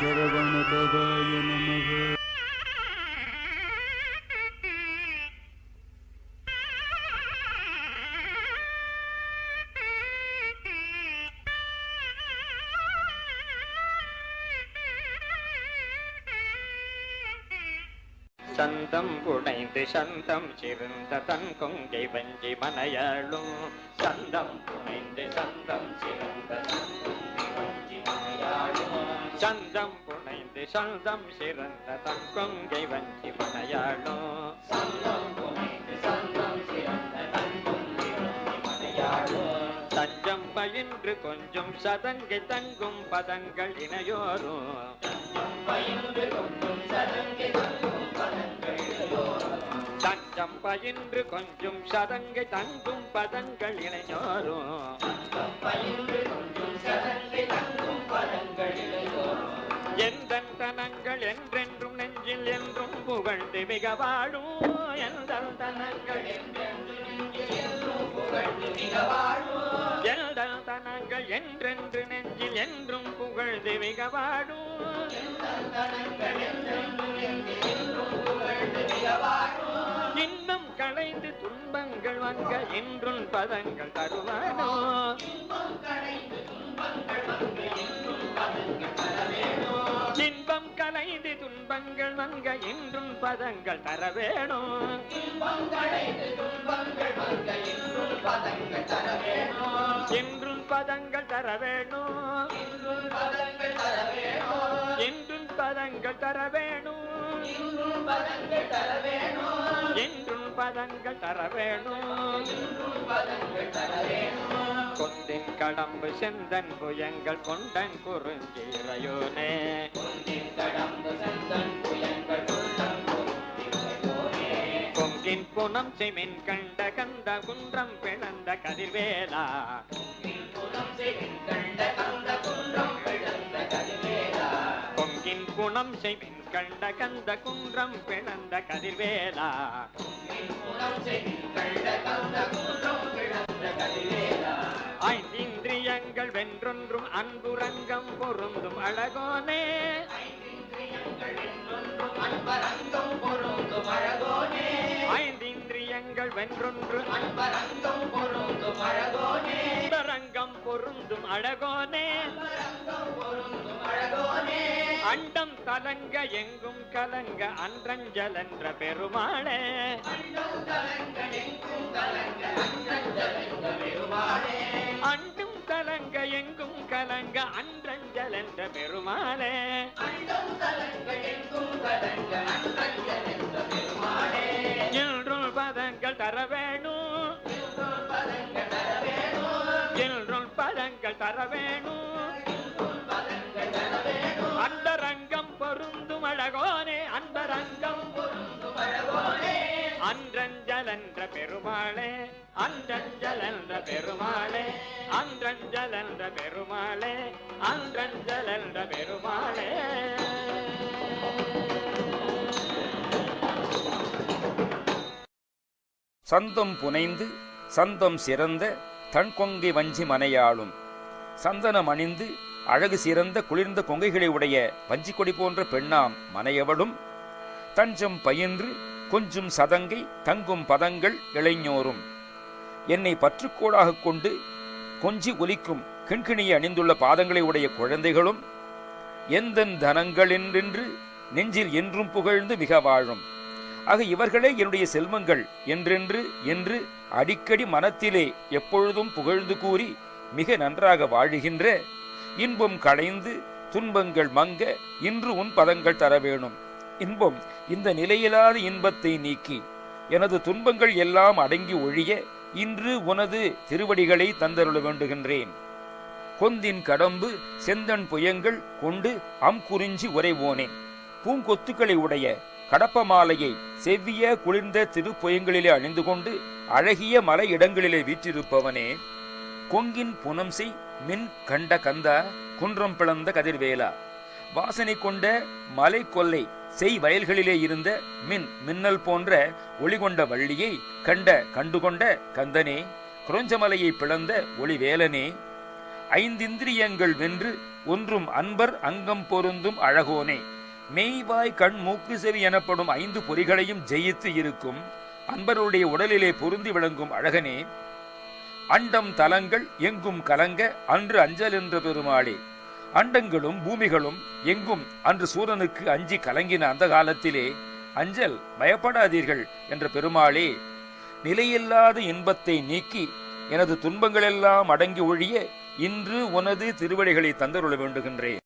சரவணபவாய நமக. சந்தம் புனைந்து சந்தம் சிறந்த தன் கொங்கை வஞ்சி மனையாளும். சந்தம் புனைந்து சந்தம் சிறந்த தன் கொங்கை வஞ்சி மனையாளும். சந்தம் புனைந்து சந்தம் சிறந்த தன் கொங்கை வஞ்சி மனையாளும் சந்தம் புனைந்து சந்தம் சிறந்த தஞ்சம் பயின்று கொஞ்சம் சதங்கை தங்கும் பதங்கள் இணையோரும் பயின்று கொஞ்சம் சதங்கை தங்கும் பயின்று கொஞ்சம் சதங்கை தங்கும் பதங்கள் இளைஞரும். எந்தன் தனங்கள் என்றென்றும் நெஞ்சில் என்றும் புகழ்ந்து மிக வாழும். எந்தன் தனங்கள் எந்தன் தனங்கள் என்றென்று நெஞ்சில் என்றும் புகழ்ந்து மிக வாழும். களைந்து துன்பங்கள் வந்த என்றும் பதங்கள் தருவானோ? இன்பம் கலைந்து துன்பங்கள் வங்க என்றும் பதங்கள் தர வேணும் என்றும் பதங்கள் தர வேணும் என்றும் பதங்கள் தர வேணும் என்றும் பதங்கள் தர வேணும். கொந்தின் கடம்பு செந்தன் புயங்கள் கொண்டன் குறுஞ்சீரையோனே கொங்கின் புனம் செமின் கண்ட கந்த குன்றம் பிளந்த கதிர்வேலா. கொங்கின் குணம் செமின் கண்ட கந்த குன்றம் பிளந்த கதிர்வேலா. ஐந்திந்திரியங்கள் வென்றொன்றும் அன்புரங்கம் பொருந்தும் அழகோனே. ஐந்திந்திரியங்கள் வென்றொன்று அன்பரங்கம் பொருந்தும் அழகோனே. அண்டம் கலங்க எங்கும் கலங்க அன்றஞ்சல் என்ற பெருமாளே. அண்டும் கலங்க எங்கும் கலங்க அன்றஞ்சல் என்ற பெருமாளே. என்றும் பதங்கள் தர வேணும். என்றும் பதங்கள் தர வேணும். அழகோனே அந்தரங்கம் அன்றஞ்சலென்ற பெருமாளே அன்றஞ்சலென்ற பெருமாளே அன்றஞ்சலென்ற பெருமாளே அன்றஞ்சலென்ற பெருமாளே. சந்தம் புனைந்து சந்தம் சிறந்த தன்கொங்கை வஞ்சி மனையாளும். சந்தனம் அணிந்து அழகு சிறந்த குளிர்ந்த கொங்கைகளை உடைய வஞ்சிக் கொடி போன்ற பெண்ணாம் மனையவளும். தஞ்சம் பயின்று கொஞ்சும் சதங்கை தங்கும் பதங்கள் இளைஞோரும். என்னை பற்றுக்கோடாக கொண்டு கொஞ்சி ஒலிக்கும் கிண்கிணியை அணிந்துள்ள பாதங்களை உடைய குழந்தைகளும் எந்தன் தனங்களென்றென்று நெஞ்சில் என்றும் புகழ்ந்து மிக வாழும். ஆக இவர்களே என்னுடைய செல்வங்கள் என்றென்று என்று அடிக்கடி மனத்திலே எப்பொழுதும் புகழ்ந்து கூறி மிக நன்றாக வாழுகின்ற இன்பம் களைந்து துன்பங்கள் மங்க இன்று உன் பதங்கள் தர வேணும். இன்பம் இந்த நிலையிலாத இன்பத்தை நீக்கி எனது துன்பங்கள் எல்லாம் அடங்கி ஒழிய இன்று உனது திருவடிகளை தந்தருள வேண்டுகின்றேன். கொந்தின் கடம்பு செந்தன் புயங்கள் கொண்டு அம் குறிஞ்சி உரைவோனே பூங்கொத்துக்களை உடைய கடப்ப மாலையை செவ்விய குளிர்ந்த திருப்புயங்களிலே அணிந்து கொண்டு அழகிய மலை இடங்களிலே வீற்றிருப்பவனே கொங்கின் புனம் செய் மின் கண்ட கந்தா குன்றம் பிளந்த கதிர்வேலா. வாசனை கொண்ட மலை கொல்லை செய் வயல்களிலே இருந்த மின் மின்னல் போன்ற ஒளி கொண்ட வள்ளியை கண்ட கண்டுகொண்ட கந்தனே குரஞ்சமலையை பிளந்த ஒளிவேலனே ஐந்திந்திரியங்கள் வென்று ஒன்றும் அன்பர் அங்கம் பொருந்தும் அழகோனே. மெய்வாய் கண் மூக்கு செவி எனப்படும் ஐந்து பொறிகளையும் ஜெயித்து இருக்கும் அன்பருடைய உடலிலே பொருந்தி விளங்கும் அழகனே. அண்டம் தலங்கள் எங்கும் கலங்க அன்று அஞ்சல் என்ற பெருமாளே. அண்டங்களும் பூமிகளும் எங்கும் அன்று சூரனுக்கு அஞ்சி கலங்கின அந்த காலத்திலே அஞ்சல் பயப்படாதீர்கள் என்ற பெருமாளே நிலையில்லாத இன்பத்தை நீக்கி எனது துன்பங்களெல்லாம் அடங்கி ஒழிய இன்று உனது திருவடிகளை தந்தருள வேண்டுகின்றேன்.